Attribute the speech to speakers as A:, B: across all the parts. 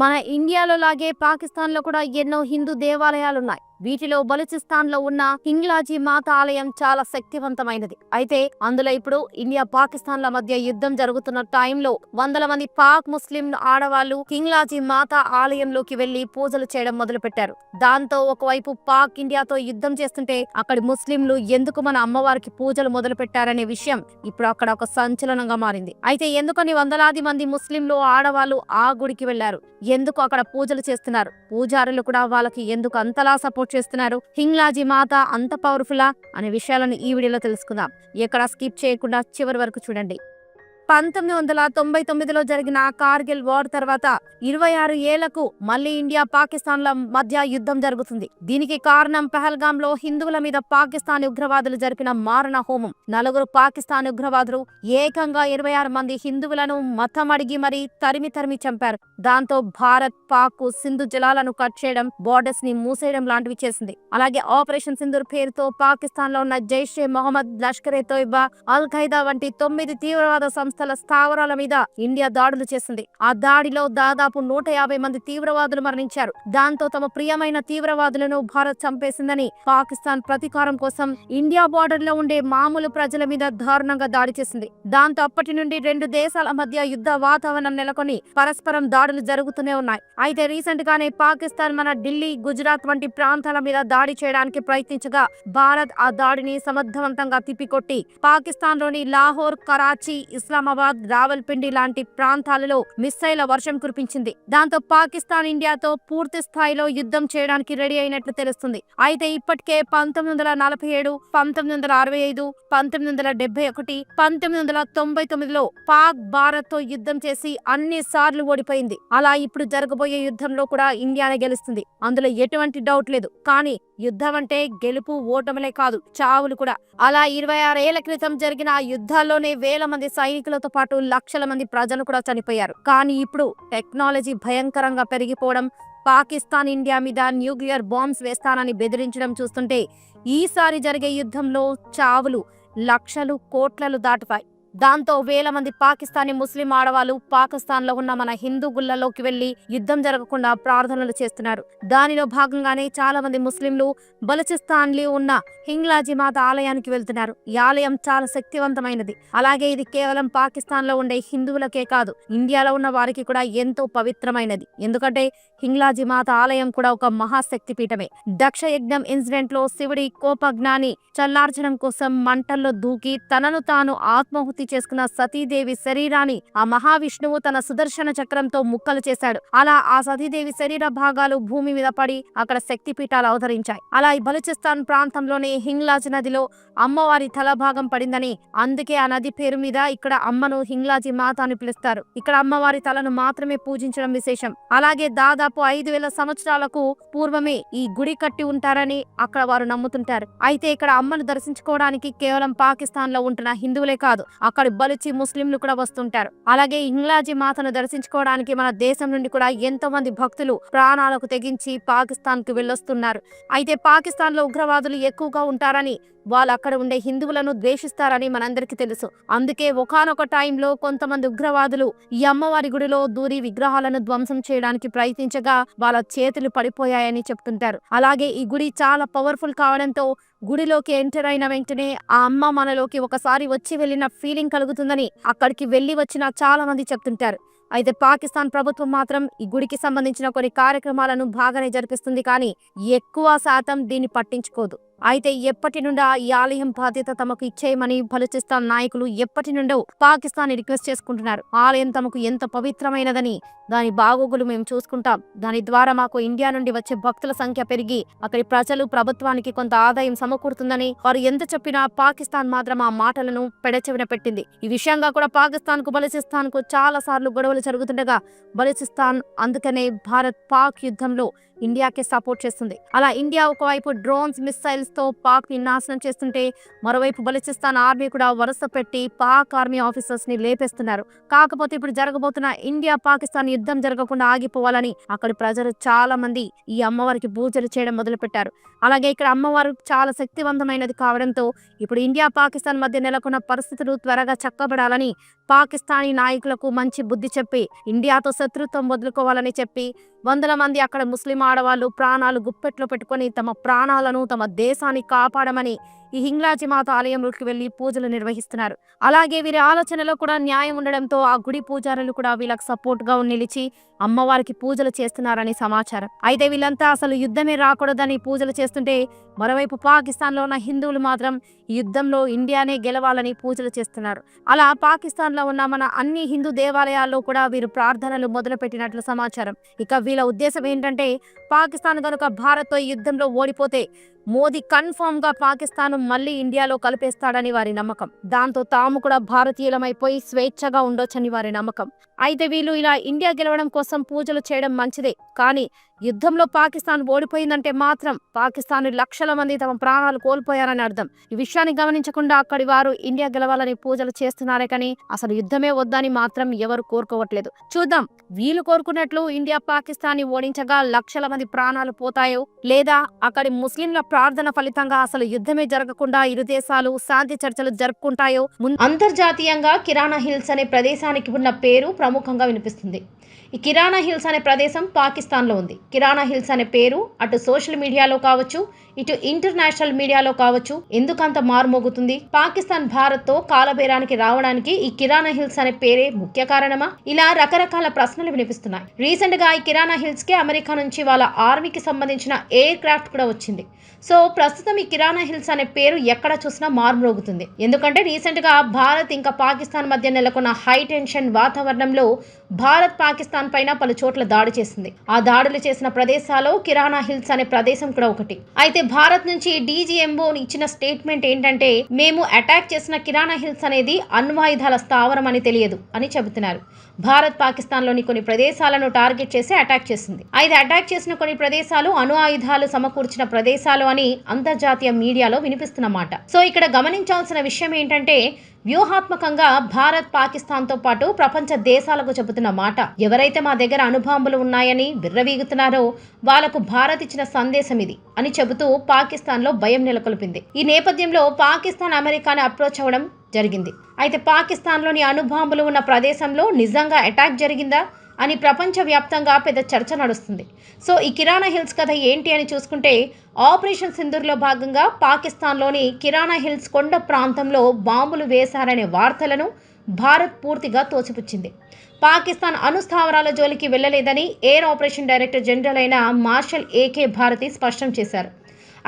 A: మన ఇండియాలో లాగే పాకిస్తాన్లో కూడా ఎన్నో హిందూ దేవాలయాలున్నాయి. వీటిలో బలూచిస్తాన్లో ఉన్న హింగ్లాజీ మాత ఆలయం చాలా శక్తివంతమైనది. అయితే అందులో ఇప్పుడు ఇండియా పాకిస్తాన్ల మధ్య యుద్ధం జరుగుతున్న టైంలో వందల మంది పాక్ ముస్లిం ఆడవాళ్ళు హింగ్లాజీ మాత ఆలయంలోకి వెళ్ళి పూజలు చేయడం మొదలు పెట్టారు దాంతో ఒకవైపు పాక్ ఇండియాతో యుద్ధం చేస్తుంటే అక్కడి ముస్లింలు ఎందుకు మన అమ్మవారికి పూజలు మొదలు పెట్టారనే విషయం ఇప్పుడు అక్కడ ఒక సంచలనంగా మారింది. అయితే ఎందుకని వందలాది మంది ముస్లింలు ఆడవాళ్ళు ఆ గుడికి వెళ్ళారు ఎందుకు అక్కడ పూజలు చేస్తున్నారు? పూజారులు కూడా వాళ్ళకి ఎందుకు అంతలా సపోర్ట్ చేస్తున్నారు. హింగ్లాజీ మాత అంత పవర్ఫులా అనే విషయాలను ఈ వీడియోలో తెలుసుకుందాం. ఎక్కడ స్కిప్ చేయకుండా చివరి వరకు చూడండి. పంతొమ్మిది వందల తొంభై తొమ్మిదిలో జరిగిన కార్గిల్ వార్ తర్వాత ఇరవై ఆరు ఏళ్ళకు మళ్ళీ ఇండియా పాకిస్తాన్ల మధ్య యుద్ధం జరుగుతుంది. దీనికి కారణం పహల్గామ్లో హిందువుల మీద పాకిస్తాన్ ఉగ్రవాదులు జరిపిన మారణ హోమం. నలుగురు పాకిస్తాన్ ఉగ్రవాదులు ఏకంగా ఇరవై ఆరు మంది హిందువులను మతం అడిగి మరీ తరిమి తరిమి చంపారు. దాంతో భారత్ పాక్ సింధు జలాలను కట్ చేయడం బోర్డర్స్ని మూసేయడం లాంటివి చేసింది. అలాగే ఆపరేషన్ సింధూర్ పేరుతో పాకిస్తాన్లో ఉన్న జైషే మొహమ్మద్ లష్కరే తోయిబా అల్ ఖైదా వంటి తొమ్మిది తీవ్రవాద సంస్థ సంస్థల స్థావరాల మీద ఇండియా దాడులు చేసింది. ఆ దాడిలో దాదాపు నూట యాభై మంది తీవ్రవాదులు మరణించారు. దాంతో తమ ప్రియమైన తీవ్రవాదులను భారత్ చంపేసిందని పాకిస్తాన్ ప్రతీకారం కోసం ఇండియా బార్డర్లో ఉండే మామూలు ప్రజల మీద దారుణంగా దాడి చేసింది. దాంతో అప్పటి నుండి రెండు దేశాల మధ్య యుద్ధ వాతావరణం నెలకొని పరస్పరం దాడులు జరుగుతూనే ఉన్నాయి. అయితే రీసెంట్ గానే పాకిస్తాన్ మన ఢిల్లీ గుజరాత్ వంటి ప్రాంతాల మీద దాడి చేయడానికి ప్రయత్నించగా భారత్ ఆ దాడిని సమర్థవంతంగా తిప్పికొట్టి పాకిస్తాన్లోని లాహోర్ కరాచీ ఇస్లామాబాద్ రావల్పిండి లాంటి ప్రాంతాలలో మిస్సైల వర్షం కురిపించింది. దాంతో పాకిస్తాన్ ఇండియాతో పూర్తి స్థాయిలో యుద్ధం చేయడానికి రెడీ అయినట్లు తెలుస్తుంది. అయితే ఇప్పటికే పంతొమ్మిది వందల నలభై ఏడు పంతొమ్మిది వందల అరవై ఐదు పంతొమ్మిది వందల డెబ్బై ఒకటి పంతొమ్మిది వందల తొంభై తొమ్మిదిలో పాక్ భారత్తో యుద్ధం చేసి అన్ని సార్లు ఓడిపోయింది. అలా ఇప్పుడు జరగబోయే యుద్ధంలో కూడా ఇండియానే గెలుస్తుంది. అందులో ఎటువంటి డౌట్ లేదు. కానీ యుద్ధం అంటే గెలుపు ఓటములే కాదు చావులు కూడా. అలా ఇరవై ఆరేళ్ళ క్రితం జరిగిన ఆ యుద్ధాల్లోనే వేల మంది సైనికులతో పాటు లక్షల మంది ప్రజలు కూడా చనిపోయారు. కానీ ఇప్పుడు టెక్నాలజీ భయంకరంగా పెరిగిపోవడం పాకిస్తాన్ ఇండియా మీద న్యూక్లియర్ బాంబ్స్ వేస్తానని బెదిరించడం చూస్తుంటే ఈసారి జరిగే యుద్ధంలో చావులు లక్షలు కోట్లలు దాటుతాయి. దాంతో వేల మంది పాకిస్తానీ ముస్లిం ఆడవాళ్ళు పాకిస్తాన్లో ఉన్న మన హిందూ గుళ్ళలోకి వెళ్ళి యుద్ధం జరగకుండా ప్రార్థనలు చేస్తున్నారు. దానిలో భాగంగానే చాలా మంది ముస్లింలు బలిచిస్తాన్లో ఉన్న హింగ్లాజీ మాత ఆలయానికి వెళ్తున్నారు. ఈ ఆలయం చాలా శక్తివంతమైనది. అలాగే ఇది కేవలం పాకిస్తాన్లో ఉండే హిందువులకే కాదు ఇండియాలో ఉన్న వారికి కూడా ఎంతో పవిత్రమైనది. ఎందుకంటే హింగ్లాజీ మాత ఆలయం కూడా ఒక మహాశక్తి పీఠమే దక్ష యజ్ఞం ఇన్సిడెంట్లో శివుడి కోపజ్ఞాని చల్లార్చడం కోసం మంటల్లో దూకి తనను తాను ఆత్మహుతి చేసుకున్న సతీదేవి శరీరాన్ని ఆ మహావిష్ణువు తన సుదర్శన చక్రంతో ముక్కలు చేశాడు. అలా ఆ సతీదేవి శరీర భాగాలు భూమి మీద పడి అక్కడ శక్తి పీఠాలు అవతరించాయి. అలా ఈ బలుచిస్తాన్ ప్రాంతంలోని హింగ్లాజ్ నదిలో అమ్మవారి తల భాగం పడిందని అందుకే ఆ నది పేరు మీద ఇక్కడ అమ్మను హింగ్లాజీ మాత అని పిలుస్తారు. ఇక్కడ అమ్మవారి తలను మాత్రమే పూజించడం విశేషం. అలాగే దాదాపు ఐదు వేల సంవత్సరాలకు పూర్వమే ఈ గుడి కట్టి ఉంటారని అక్కడ వారు నమ్ముతుంటారు. అయితే ఇక్కడ అమ్మను దర్శించుకోవడానికి కేవలం పాకిస్తాన్లో ఉంటున్న హిందువులే కాదు అక్కడ బలుచి ముస్లింలు కూడా వస్తుంటారు. అలాగే ఇంగ్లాజీ మాతను దర్శించుకోవడానికి మన దేశం నుండి కూడా ఎంతో మంది భక్తులు ప్రాణాలకు తెగించి పాకిస్తాన్కు వెళ్ళొస్తున్నారు. అయితే పాకిస్తాన్లో ఉగ్రవాదులు ఎక్కువగా ఉంటారని వాళ్ళు అక్కడ ఉండే హిందువులను ద్వేషిస్తారని మనందరికీ తెలుసు. అందుకే ఒకానొక టైంలో కొంతమంది ఉగ్రవాదులు ఈ అమ్మవారి గుడిలో దూరి విగ్రహాలను ధ్వంసం చేయడానికి ప్రయత్నించగా వాళ్ళ చేతులు పడిపోయాయని చెప్తుంటారు. అలాగే ఈ గుడి చాలా పవర్ఫుల్ కావడంతో గుడిలోకి ఎంటర్ అయిన వెంటనే ఆ అమ్మ మనలోకి ఒకసారి వచ్చి వెళ్ళిన ఫీలింగ్ కలుగుతుందని అక్కడికి వెళ్ళి వచ్చిన చాలా మంది చెప్తుంటారు. అయితే పాకిస్తాన్ ప్రభుత్వం మాత్రం ఈ గుడికి సంబంధించిన కొన్ని కార్యక్రమాలను బాగానే జరిపిస్తుంది కానీ ఎక్కువ శాతం దీన్ని పట్టించుకోదు. అయితే ఎప్పటి నుండా ఈ ఆలయం బాధ్యత తమకు ఇచ్చేయమని బలూచిస్తాన్ నాయకులు ఎప్పటి నుండో పాకిస్తాన్ రిక్వెస్ట్ చేసుకుంటున్నారు. ఆలయం తమకు ఎంత పవిత్రమైనదని దాని బాగోగులు మేము చూసుకుంటాం. దాని ద్వారా మాకు ఇండియా నుండి వచ్చే భక్తుల సంఖ్య పెరిగి అక్కడి ప్రజలు ప్రభుత్వానికి కొంత ఆదాయం సమకూరుతుందని వారు ఎంత చెప్పినా పాకిస్తాన్ మాత్రం ఆ మాటలను పెడచెవిన పెట్టింది. ఈ విషయంగా కూడా పాకిస్తాన్కు బలూచిస్తాన్కు చాలా సార్లు గొడవలు జరుగుతుండగా బలూచిస్తాన్ అందుకనే భారత్ పాక్ యుద్ధంలో ఇండియాకి సపోర్ట్ చేస్తుంది. అలా ఇండియా ఒకవైపు డ్రోన్స్ మిస్సైల్స్తో పాక్ని నాశనం చేస్తుంటే మరోవైపు బలిచిస్తాన్ ఆర్మీ కూడా వరుస పెట్టి పాక్ ఆర్మీ ఆఫీసర్స్ని లేపేస్తున్నారు. కాకపోతే ఇప్పుడు జరగబోతున్న ఇండియా పాకిస్తాన్ యుద్ధం జరగకుండా ఆగిపోవాలని అక్కడి ప్రజలు చాలా మంది ఈ అమ్మవారికి పూజలు చేయడం మొదలుపెట్టారు. అలాగే ఇక్కడ అమ్మవారు చాలా శక్తివంతమైనది కావడంతో ఇప్పుడు ఇండియా పాకిస్తాన్ మధ్య నెలకొన్న పరిస్థితులు త్వరగా చక్కబడాలని పాకిస్తానీ నాయకులకు మంచి బుద్ధి చెప్పి ఇండియాతో శత్రుత్వం వదులుకోవాలని చెప్పి వందల మంది అక్కడ ముస్లిం ఆడవాళ్ళు ప్రాణాలు గుప్పెట్లో పెట్టుకొని తమ ప్రాణాలను తమ దేశాన్ని కాపాడమని ఈ హింగ్లాజీ మాత ఆలయంలోకి వెళ్ళి పూజలు నిర్వహిస్తున్నారు. అలాగే వీరి ఆలోచనలో కూడా న్యాయం ఉండడంతో ఆ గుడి పూజారులు కూడా వీళ్ళకి సపోర్ట్గా నిలిచి అమ్మవారికి పూజలు చేస్తున్నారని సమాచారం. అయితే వీళ్ళంతా అసలు యుద్ధమే రాకూడదని పూజలు చేస్తుంటే మరోవైపు పాకిస్తాన్లో ఉన్న హిందువులు మాత్రం ఈ యుద్ధంలో ఇండియానే గెలవాలని పూజలు చేస్తున్నారు. అలా పాకిస్తాన్లో ఉన్న మన అన్ని హిందూ దేవాలయాల్లో కూడా వీరు ప్రార్థనలు మొదలుపెట్టినట్లు సమాచారం. ఇక వీళ్ళ ఉద్దేశం ఏంటంటే పాకిస్తాన్ కనుక భారత్తో యుద్ధంలో ఓడిపోతే మోదీ కన్ఫర్మ్గా పాకిస్తాన్ మళ్ళీ ఇండియాలో కలిపేస్తాడని వారి నమ్మకం. దాంతో తాము కూడా భారతీయులమైపోయి స్వేచ్ఛగా ఉండొచ్చని వారి నమ్మకం. అయితే వీళ్ళు ఇలా ఇండియా గెలవడం కోసం పూజలు చేయడం మంచిదే. కానీ యుద్ధంలో పాకిస్తాన్ ఓడిపోయిందంటే మాత్రం పాకిస్తాన్ లక్షల మంది తమ ప్రాణాలు కోల్పోయారని అర్థం. ఈ విషయాన్ని గమనించకుండా అక్కడి వారు ఇండియా గెలవాలని పూజలు చేస్తున్నారే కానీ అసలు యుద్ధమే వద్దని మాత్రం ఎవరు కోరుకోవట్లేదు. చూద్దాం. వీళ్ళు కోరుకున్నట్లు ఇండియా పాకిస్తాన్ని ఓడించగా లక్షల మంది ప్రాణాలు పోతాయో లేదా అక్కడి ముస్లింల ప్రార్థన ఫలితంగా అసలు యుద్ధమే జరగకుండా ఇరు దేశాలు శాంతి చర్చలు జరుపుకుంటాయో ముందు
B: అంతర్జాతీయంగా కిరాణా హిల్స్ అనే ప్రదేశానికి ఉన్న పేరు ప్రముఖంగా వినిపిస్తుంది. ఈ కిరాణా హిల్స్ అనే ప్రదేశం పాకిస్తాన్లో ఉంది. కిరాణా హిల్స్ అనే పేరు అటు సోషల్ మీడియాలో కావచ్చు ఇటు ఇంటర్నేషనల్ మీడియాలో కావచ్చు ఎందుకంత మారుమోగుతుంది? పాకిస్తాన్ భారత్తో కాలబేరానికి రావడానికి ఈ కిరాణా హిల్స్ అనే పేరే ముఖ్య కారణమా? ఇలా రకరకాల ప్రశ్నలు వినిపిస్తున్నాయి. రీసెంట్గా ఈ కిరాణా హిల్స్కి అమెరికా నుంచి వాళ్ళ ఆర్మీకి సంబంధించిన ఎయిర్ క్రాఫ్ట్ కూడా వచ్చింది. సో ప్రస్తుతం ఈ కిరాణా హిల్స్ అనే పేరు ఎక్కడ చూసినా మారుమ్రోగుతుంది ఎందుకంటే రీసెంట్గా భారత్ ఇంకా పాకిస్తాన్ మధ్య నెలకొన్న హై టెన్షన్ వాతావరణంలో భారత్ పాకిస్తాన్ పైన పలు చోట్ల దాడి చేసింది. ఆ దాడులు చేసిన ప్రదేశాల్లో కిరాణా హిల్స్ అనే ప్రదేశం కూడా ఒకటి. అయితే భారత్ నుంచి డీజీఎంఓ ఇచ్చిన స్టేట్మెంట్ ఏంటంటే మేము అటాక్ చేసిన కిరాణా హిల్స్ అనేది అణ్వాయుధాల స్థావరం అని తెలియదు అని చెబుతున్నారు. భారత్ పాకిస్తాన్లోని కొన్ని ప్రదేశాలను టార్గెట్ చేసి అటాక్ చేసింది. అయితే అటాక్ చేసిన కొన్ని ప్రదేశాలు అణు ఆయుధాలు సమకూర్చిన ప్రదేశాలు అని అంతర్జాతీయ మీడియాలో వినిపిస్తున్నమాట సో ఇక్కడ గమనించాల్సిన విషయం ఏంటంటే వ్యూహాత్మకంగా భారత్ పాకిస్తాన్తో పాటు ప్రపంచ దేశాలకు చెబుతున్న మాట. ఎవరైతే మా దగ్గర అణుబాంబులు ఉన్నాయని విర్రవీగుతున్నారో వాళ్ళకు భారత్ ఇచ్చిన సందేశం ఇది అని చెబుతూ పాకిస్తాన్లో భయం నెలకొల్పింది. ఈ నేపథ్యంలో పాకిస్తాన్ అమెరికాని అప్రోచ్ అవ్వడం జరిగింది. అయితే పాకిస్తాన్లోని అణుబాంబులు ఉన్న ప్రదేశంలో నిజంగా అటాక్ జరిగిందా? అని ప్రపంచవ్యాప్తంగా పెద్ద చర్చ నడుస్తుంది. సో ఈ కిరాణా హిల్స్ కథ ఏంటి అని చూసుకుంటే ఆపరేషన్ సింధూర్లో భాగంగా పాకిస్తాన్లోని కిరాణా హిల్స్ కొండ ప్రాంతంలో బాంబులు వేశారనే వార్తలను భారత్ పూర్తిగా తోసిపుచ్చింది. పాకిస్తాన్ అణుస్థావరాల జోలికి వెళ్ళలేదని ఎయిర్ ఆపరేషన్ డైరెక్టర్ జనరల్ అయిన మార్షల్ ఏకే భారతి స్పష్టం చేశారు.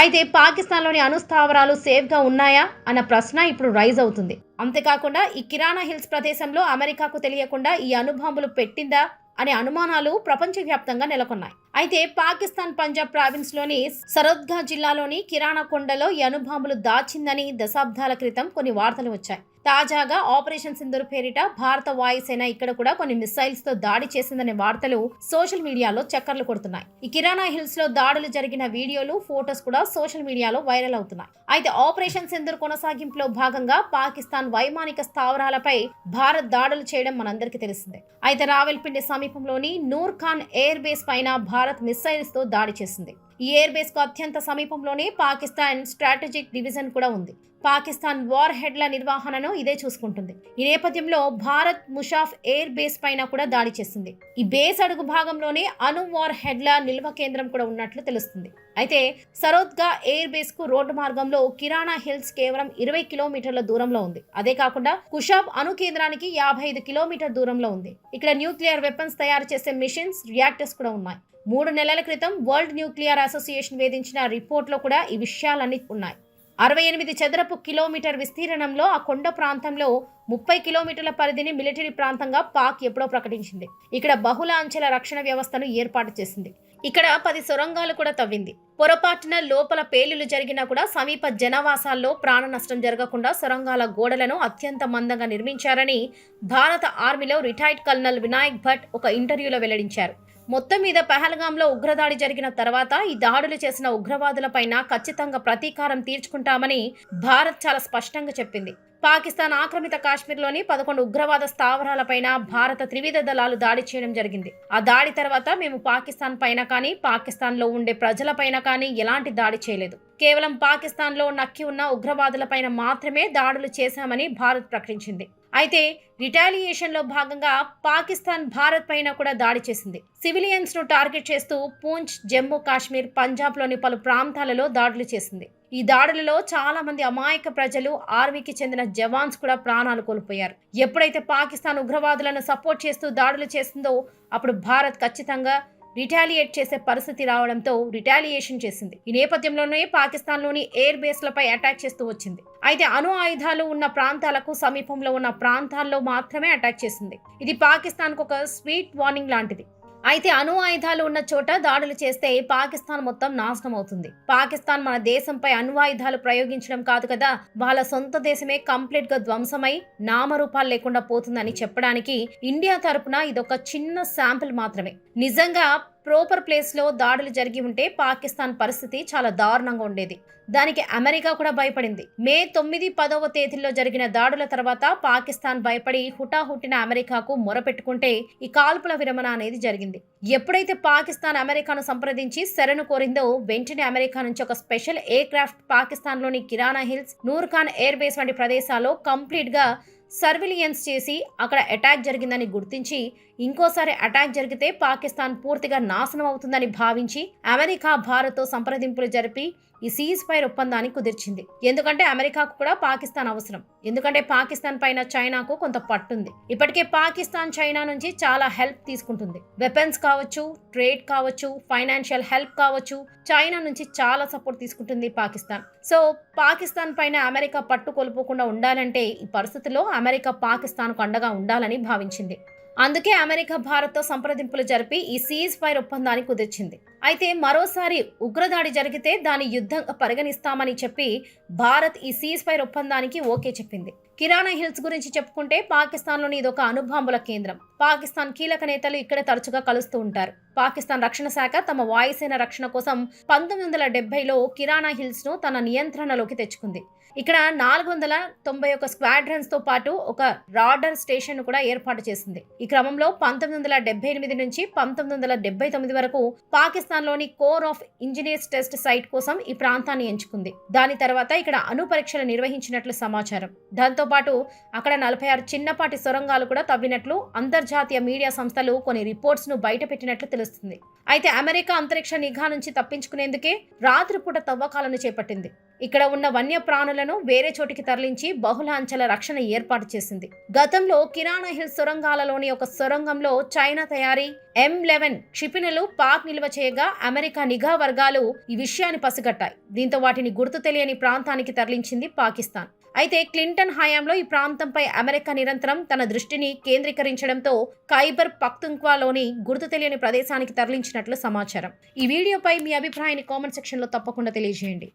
B: అయితే పాకిస్తాన్లోని అణుస్థావరాలు సేఫ్గా ఉన్నాయా అన్న ప్రశ్న ఇప్పుడు రైజ్ అవుతుంది. అంతేకాకుండా ఈ కిరాణా హిల్స్ ప్రదేశంలో అమెరికాకు తెలియకుండా ఈ అణుబాంబులు పెట్టిందా అనే అనుమానాలు ప్రపంచవ్యాప్తంగా నెలకొన్నాయి. అయితే పాకిస్తాన్ పంజాబ్ ప్రావిన్స్లోని సరద్గా జిల్లాలోని కిరాణా కొండలో ఈ అణుబాంబులు దాచిందని దశాబ్దాల క్రితం కొన్ని వార్తలు వచ్చాయి. తాజాగా ఆపరేషన్ సింధూర్ పేరిట భారత వాయుసేన ఇక్కడ కూడా కొన్ని మిసైల్స్తో దాడి చేసిందనే వార్తలు సోషల్ మీడియాలో చక్కర్లు కొడుతున్నాయి. ఈ కిరాణా హిల్స్లో దాడులు జరిగిన వీడియోలు ఫోటోస్ కూడా సోషల్ మీడియాలో వైరల్ అవుతున్నాయి. అయితే ఆపరేషన్ సింధూర్ కొనసాగింపులో భాగంగా పాకిస్తాన్ వైమానిక స్థావరాలపై భారత్ దాడులు చేయడం మనందరికీ తెలిసిందే. అయితే రావెల్పిండి సమీపంలోని నూర్ ఖాన్ ఎయిర్ బేస్ పైన భారత్ మిస్సైల్స్తో దాడి చేసింది. ఈ ఎయిర్ బేస్కు అత్యంత సమీపంలోనే పాకిస్తాన్ స్ట్రాటజిక్ డివిజన్ కూడా ఉంది. పాకిస్తాన్ వార్ హెడ్ల నిర్వహణను ఇదే చూసుకుంటుంది. ఈ నేపథ్యంలో భారత్ ముషాఫ్ ఎయిర్ బేస్ పైన కూడా దాడి చేసింది ఈ బేస్ అడుగు భాగంలోనే అణు వార్ హెడ్ల నిల్వ కేంద్రం కూడా ఉన్నట్లు తెలుస్తుంది. అయితే సరోద్గా ఎయిర్ బేస్కు రోడ్డు మార్గంలో కిరాణా హిల్స్ కేవలం ఇరవై కిలోమీటర్ల దూరంలో ఉంది. అదే కాకుండా కుషాబ్ అణు కేంద్రానికి యాభై ఐదు కిలోమీటర్ దూరంలో ఉంది. ఇక్కడ న్యూక్లియర్ వెపన్స్ తయారు చేసే మిషన్స్ రియాక్టర్స్ కూడా ఉన్నాయి. మూడు నెలల క్రితం వరల్డ్ న్యూక్లియర్ అసోసియేషన్ వేధించిన రిపోర్ట్లో కూడా ఈ విషయాలన్నీ ఉన్నాయి. అరవై ఎనిమిది చదరపు కిలోమీటర్ విస్తీర్ణంలో ఆ కొండ ప్రాంతంలో ముప్పై కిలోమీటర్ల పరిధిని మిలిటరీ ప్రాంతంగా పాక్ ఎప్పుడో ప్రకటించింది. ఇక్కడ బహుళ అంచెల రక్షణ వ్యవస్థను ఏర్పాటు చేసింది. ఇక్కడ పది సొరంగాలు కూడా తవ్వింది. పొరపాటున లోపల పేలులు జరిగినా కూడా సమీప జనవాసాల్లో ప్రాణ నష్టం జరగకుండా సొరంగాల గోడలను అత్యంత మందంగా నిర్మించారని భారత ఆర్మీలో రిటైర్డ్ కల్నల్ వినాయక్ భట్ ఒక ఇంటర్వ్యూలో వెల్లడించారు. మొత్తం మీద పహల్గాంలో ఉగ్రదాడి జరిగిన తర్వాత ఈ దాడులు చేసిన ఉగ్రవాదులపైన ఖచ్చితంగా ప్రతీకారం తీర్చుకుంటామని భారత్ చాలా స్పష్టంగా చెప్పింది. పాకిస్తాన్ ఆక్రమిత కాశ్మీర్లోని పదకొండు ఉగ్రవాద స్థావరాలపైన భారత త్రివిధ దళాలు దాడి చేయడం జరిగింది. ఆ దాడి తర్వాత మేము పాకిస్తాన్ పైన కానీ పాకిస్తాన్లో ఉండే ప్రజలపైన కానీ ఎలాంటి దాడి చేయలేదు. కేవలం పాకిస్తాన్లో నక్కి ఉన్న ఉగ్రవాదులపైన మాత్రమే దాడులు చేశామని భారత్ ప్రకటించింది. అయితే రిటాలియేషన్లో భాగంగా పాకిస్తాన్ భారత్ పైన కూడా దాడి చేసింది. సివిలియన్స్ను టార్గెట్ చేస్తూ పూంచ్ జమ్మూ కాశ్మీర్ పంజాబ్లోని పలు ప్రాంతాలలో దాడులు చేసింది. ఈ దాడులలో చాలా మంది అమాయక ప్రజలు ఆర్మీకి చెందిన జవాన్స్ కూడా ప్రాణాలు కోల్పోయారు. ఎప్పుడైతే పాకిస్తాన్ ఉగ్రవాదులను సపోర్ట్ చేస్తూ దాడులు చేసిందో అప్పుడు భారత్ ఖచ్చితంగా రిటాలియేట్ చేసే పరిస్థితి రావడంతో రిటాలియేషన్ చేసింది. ఈ నేపథ్యంలోనే పాకిస్తాన్లోని ఎయిర్ బేస్లపై అటాక్ చేస్తూ వచ్చింది. అయితే అణు ఆయుధాలు ఉన్న ప్రాంతాలకు సమీపంలో ఉన్న ప్రాంతాల్లో మాత్రమే అటాక్ చేసింది. ఇది పాకిస్తాన్కు ఒక స్వీట్ వార్నింగ్ లాంటిది. అయితే అణు ఆయుధాలు ఉన్న చోట దాడులు చేస్తే పాకిస్తాన్ మొత్తం నాశనం అవుతుంది పాకిస్తాన్ మన దేశంపై అణు ఆయుధాలు ప్రయోగించడం కాదు కదా. వాళ్ళ సొంత దేశమే కంప్లీట్గా ధ్వంసమై నామరూపాలు లేకుండా పోతుందని చెప్పడానికి ఇండియా తరపున ఇదొక చిన్న శాంపిల్ మాత్రమే. నిజంగా ప్రోపర్ ప్లేస్లో దాడులు జరిగి ఉంటే పాకిస్తాన్ పరిస్థితి చాలా దారుణంగా ఉండేది. దానికి అమెరికా కూడా భయపడింది. మే తొమ్మిది పదవ తేదీల్లో జరిగిన దాడుల తర్వాత పాకిస్తాన్ భయపడి హుటాహుట్టిన అమెరికాకు మొరపెట్టుకుంటే ఈ కాల్పుల విరమణ అనేది జరిగింది. ఎప్పుడైతే పాకిస్తాన్ అమెరికాను సంప్రదించి శరణు కోరిందో వెంటనే అమెరికా నుంచి ఒక స్పెషల్ ఎయిర్ క్రాఫ్ట్ పాకిస్తాన్లోని Kirana hills Nur Khan air base వంటి ప్రదేశాల్లో కంప్లీట్గా సర్విలియన్స్ చేసి అక్కడ అటాక్ జరిగిందని గుర్తించి ఇంకోసారి అటాక్ జరిగితే పాకిస్తాన్ పూర్తిగా నాశనం అవుతుందని భావించి అమెరికా భారత్తో సంప్రదింపులు జరిపి ఈ సీజ్ ఫైర్ ఒప్పందాన్ని కుదిర్చింది. ఎందుకంటే అమెరికాకు కూడా పాకిస్తాన్ అవసరం. ఎందుకంటే పాకిస్తాన్ పైన చైనాకు కొంత పట్టుంది. ఇప్పటికే పాకిస్తాన్ చైనా నుంచి చాలా హెల్ప్ తీసుకుంటుంది. వెపన్స్ కావచ్చు ట్రేడ్ కావచ్చు ఫైనాన్షియల్ హెల్ప్ కావచ్చు చైనా నుంచి చాలా సపోర్ట్ తీసుకుంటుంది పాకిస్తాన్. సో పాకిస్తాన్ పైన అమెరికా పట్టు కోల్పోకుండా ఉండాలంటే ఈ పరిస్థితుల్లో అమెరికా పాకిస్తాన్కు అండగా ఉండాలని భావించింది. అందుకే అమెరికా భారత్తో సంప్రదింపులు జరిపి ఈ సీజ్ ఫైర్ ఒప్పందాన్ని కుదిర్చింది. అయితే మరోసారి ఉగ్రదాడి జరిగితే దాని యుద్ధంగా పరిగణిస్తామని చెప్పి భారత్ ఈ సీజ్ ఫైర్ ఒప్పందానికి ఓకే చెప్పింది. కిరాణా హిల్స్ గురించి చెప్పుకుంటే పాకిస్తాన్లోని ఇదొక అనుభాంబుల కేంద్రం. పాకిస్తాన్ కీలక నేతలు ఇక్కడ తరచుగా కలుస్తూ ఉంటారు. పాకిస్తాన్ రక్షణ శాఖ తమ వాయుసేన రక్షణ కోసం పంతొమ్మిది వందల డెబ్బైలో కిరాణా హిల్స్ను తన నియంత్రణలోకి తెచ్చుకుంది. ఇక్కడ నాలుగు వందల తొంభై ఒక స్క్వాడ్రన్స్తో పాటు ఒక రాడర్ స్టేషన్ కూడా ఏర్పాటు చేసింది. ఈ క్రమంలో పంతొమ్మిది వందల డెబ్బై ఎనిమిది నుంచి పంతొమ్మిది వందల డెబ్బై తొమ్మిది వరకు పాకిస్తాన్లోని corps of engineers test site కోసం ఈ ప్రాంతాన్ని ఎంచుకుంది. దాని తర్వాత ఇక్కడ అణు పరీక్షలు నిర్వహించినట్లు సమాచారం. దాంతో పాటు అక్కడ నలభై ఆరు చిన్నపాటి సొరంగాలు కూడా తవ్వినట్లు అంతర్జాతీయ మీడియా సంస్థలు కొన్ని రిపోర్ట్స్ను బయటపెట్టినట్లు తెలుస్తుంది. అయితే అమెరికా అంతరిక్ష నిఘా నుంచి తప్పించుకునేందుకే రాత్రిపూట తవ్వకాలను చేపట్టింది. ఇక్కడ ఉన్న వన్య ప్రాణులను వేరే చోటికి తరలించి బహుళ రక్షణ ఏర్పాటు చేసింది. గతంలో కిరాణా హిల్ సొరంగాలలోని ఒక సొరంగంలో చైనా తయారీ ఎం లెవెన్ క్షిపణులు పాక్ నిల్వ చేయగా అమెరికా నిఘా వర్గాలు ఈ విషయాన్ని పసిగట్టాయి. దీంతో వాటిని గుర్తు తెలియని ప్రాంతానికి తరలించింది పాకిస్తాన్. అయితే క్లింటన్ హయాంలో ఈ ప్రాంతంపై అమెరికా నిరంతరం తన దృష్టిని కేంద్రీకరించడంతో ఖైబర్ పక్తుంక్వాలోని గుర్తు తెలియని ప్రదేశానికి తరలించినట్లు సమాచారం. ఈ వీడియోపై మీ అభిప్రాయాన్ని కామెంట్ సెక్షన్లో తప్పకుండా తెలియజేయండి.